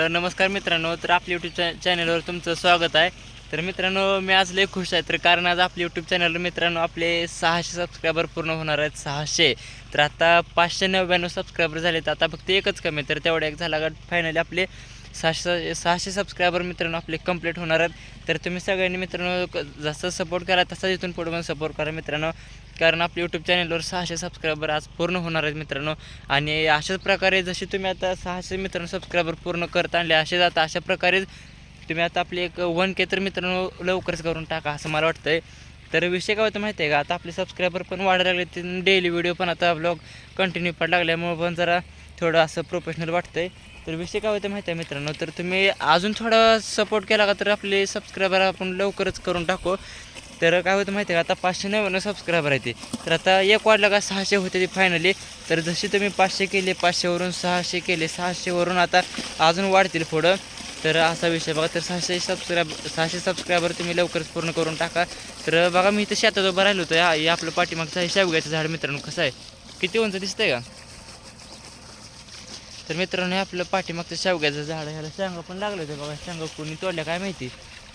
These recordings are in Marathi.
तर नमस्कार मित्रांनो तर आपल्या यूट्यूब चॅ चॅनलवर तुमचं स्वागत आहे. तर मित्रांनो मी आज लय खुश आहे तर कारण आज आपल्या यूट्यूब चॅनलवर मित्रांनो आपले सहाशे सबस्क्रायबर पूर्ण होणार आहेत सहाशे. तर आता पाचशे नव्याण्णव सबस्क्रायबर झालेत आता फक्त एकच कमी तर तेवढ्या एक झाला का फायनली आपले सहाशे सहाशे सबस्क्रायबर मित्रांनो आपले कंप्लीट होणार आहेत. तर तुम्ही सगळ्यांनी मित्रांनो जसं सपोर्ट करा तसा इथून पुढे पण सपोर्ट करा मित्रांनो. कारण आपल्या यूट्यूब चॅनलवर सहाशे सबस्क्रायबर आज पूर्ण होणार आहेत मित्रांनो. आणि अशाच प्रकारे जसे तुम्ही आता सहाशे मित्रांनो सबस्क्रायबर पूर्ण करत आणले असेच आता अशा प्रकारे तुम्ही आता आपली एक वन के तर मित्रांनो लवकरच करून टाका असं मला वाटतं आहे तर विषय काय होतं माहिती आहे का? आता आपले सबस्क्रायबर पण वाढायला लागले ते डेली व्हिडिओ पण आता ब्लॉग कंटिन्यू पड लागल्यामुळं पण जरा थोडं असं प्रोफेशनल वाटतं आहे तर विषय काय होतं माहिती आहे मित्रांनो? तर तुम्ही अजून थोडा सपोर्ट केला का तर आपले सबस्क्रायबर आपण लवकरच करून टाकू. तर काय होतं माहिती आहे का? आता पाचशे नव्याण्णव सबस्क्रायबर आहे ते. तर आता एक वाढला का सहाशे होते ते फायनली तर जसे तुम्ही पाचशे केले पाचशेवरून सहाशे केले सहाशेवरून आता अजून वाढतील पुढं. तर असा विषय बघा तर सहाशे सबस्क्राईब सहाशे सबस्क्रायबर तुम्ही लवकरच पूर्ण करून टाका. तर बघा मी इथं शेतात उभं राहिलो होतो. या आपलं पाठीमागचं आहे शेवग्याचं झाड मित्रांनो. कसं आहे? किती उंच दिसतंय का? तर मित्रांनो हे आपलं पाठीमागचं शेवग्याचं झाड आहे. ह्याला शेंगा पण लागलं होतं बघा. शेंगा कोणी तोडल्या काय माहिती?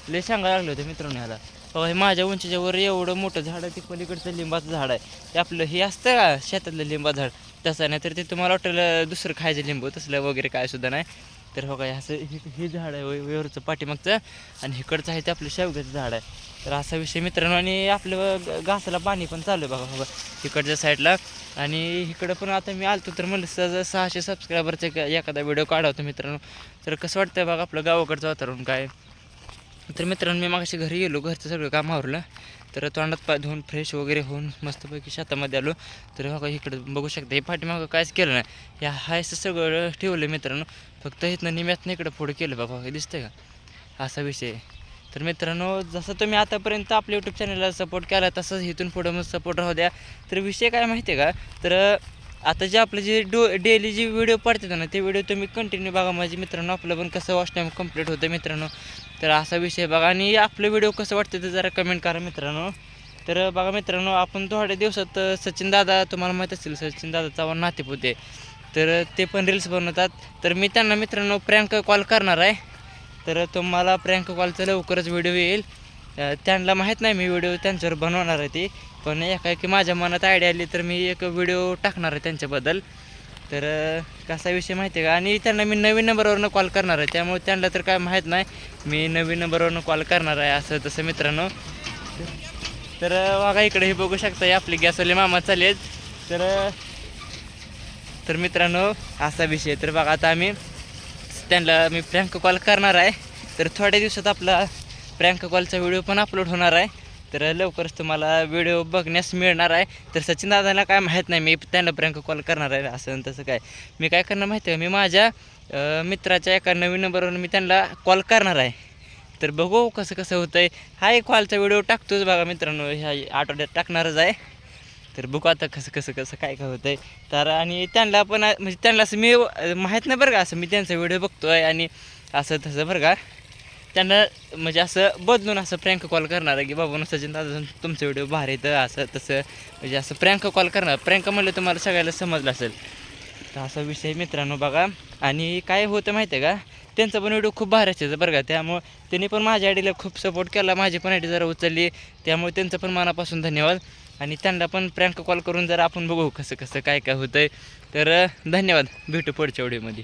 लय शेंगा लागलं होतं मित्रांनो ह्याला. बघा हे माझ्या उंचीच्या वर एवढं मोठं झाड आहे ते पलीकडचं लिंबाचं झाड आहे. ते आपलं हे असतं का शेतातलं लिंबा झाड? तसं नाही तर ते तुम्हाला वाटलं दुसरं खायचं लिंबू तसलं वगैरे काय सुद्धा नाही. तर हो काय असं हे हे झाड आहे वेवरचं पाठीमागचं आणि इकडचं आहे ते आपलं शेवग्याचं झाड आहे. तर असा विषय मित्रांनो आणि आपलं घासाला पाणी पण चालू आहे बघा हो बघा इकडच्या साईडला. आणि इकडं पण आता मी आलतो तर म्हणलं सहज सहाशे सबस्क्रायबरचा एक एखादा व्हिडिओ काढावतो मित्रांनो. तर कसं वाटतं बघा आपलं गावाकडचं वातावरण काय? तर मित्रांनो मी मागाशी घरी गेलो घरचं सगळं काम आवरलं. तर तोंडात पाय धुवून फ्रेश वगैरे होऊन मस्तपैकी शेतामध्ये आलो. तर बघा इकडं बघू शकता हे पाठीमागं कायच केलं नाही. या हायचं सगळं ठेवलं मित्रांनो. फक्त इथनं निम्यातनं इकडं पुढं केलं बाबा हे दिसतंय का? असा विषय तर मित्रांनो जसं तुम्ही आतापर्यंत आपल्या यूट्यूब चॅनलला सपोर्ट केला तसंच इथून पुढं मग सपोर्ट राहू द्या. तर विषय काय माहिती आहे का? तर आता जे आपलं जे डो डेली जे व्हिडिओ पडतात ना ते व्हिडिओ तुम्ही कंटिन्यू बघा. माझे मित्रांनो आपलं पण कसं वॉच टाईम कंप्लीट होतं मित्रांनो. तर असा विषय बघा. आणि आपलं व्हिडिओ कसं वाटतं ते जरा कमेंट करा मित्रांनो. तर बघा मित्रांनो आपण थोड्या दिवसात सचिन दादा तुम्हाला माहीत असेल सचिन दादा चव्हाण नातेपुते. तर ते पण रील्स बनवतात. तर मी त्यांना मित्रांनो प्रँक कॉल करणार आहे. तर तुम्हाला प्रँक कॉलचा लवकरच व्हिडिओ येईल. त्यांना माहीत नाही मी व्हिडिओ त्यांच्यावर बनवणार आहे ती. पण एकाएकी माझ्या मनात आयडिया आली तर मी एक व्हिडिओ टाकणार आहे त्यांच्याबद्दल. तर कसा विषय माहिती आहे का? आणि त्यांना मी नवीन नंबरवरनं कॉल करणार आहे. त्यामुळे त्यांना तर काय माहीत नाही. मी नवीन नंबरवरनं कॉल करणार आहे असं तसं मित्रांनो. तर बघा इकडे हे बघू शकता आपली आपले गॅसवाले मामा चालेल तर तर मित्रांनो असा विषय तर बघा आता आम्ही त्यांना मी फ्रँक कॉल करणार आहे. तर थोड्या दिवसात आपला प्रँक कॉलचा व्हिडिओ पण अपलोड होणार आहे. तर लवकरच तुम्हाला व्हिडिओ बघण्यास मिळणार आहे. तर सचिन दादाला काय माहीत नाही मी त्यांना प्रँक कॉल करणार आहे असं आणि तसं काय. मी काय करणार माहिती आहे मी माझ्या मित्राच्या एका नवीन नंबरवरून मी त्यांना कॉल करणार आहे. तर बघू कसं कसं होतं आहे हा एक कॉलचा व्हिडिओ टाकतोच बघा मित्रांनो. ह्या आठवड्यात टाकणारच आहे. तर बघू आता कसं कसं कसं काय काय होतं आहे तर आणि त्यांना पण म्हणजे त्यांना असं मी माहीत नाही बरं का असं मी त्यांचा व्हिडिओ बघतो आहे आणि असं तसं बरं का. त्यांना म्हणजे असं बदलून असं प्रँक कॉल करणार आहे की बाबा सचिन दादा तुमचं व्हिडिओ भारी येतं असं तसं. म्हणजे असं प्रँक कॉल करणार. प्रँक म्हणलं तुम्हाला सगळ्याला समजलं असेल. तर असा विषय मित्रांनो बघा. आणि काय होतं माहिती आहे का? त्यांचा पण व्हिडिओ खूप भारी असायचा बरं का. त्यामुळं त्यांनी पण माझ्या आयडीला खूप सपोर्ट केला. माझी पण आयडी जरा उचलली. त्यामुळे त्यांचं पण मनापासून धन्यवाद. आणि त्यांना पण प्रँक कॉल करून जरा आपण बघू कसं कसं काय काय होतं आहे तर धन्यवाद. भेटू पुढच्या व्हिडिओमध्ये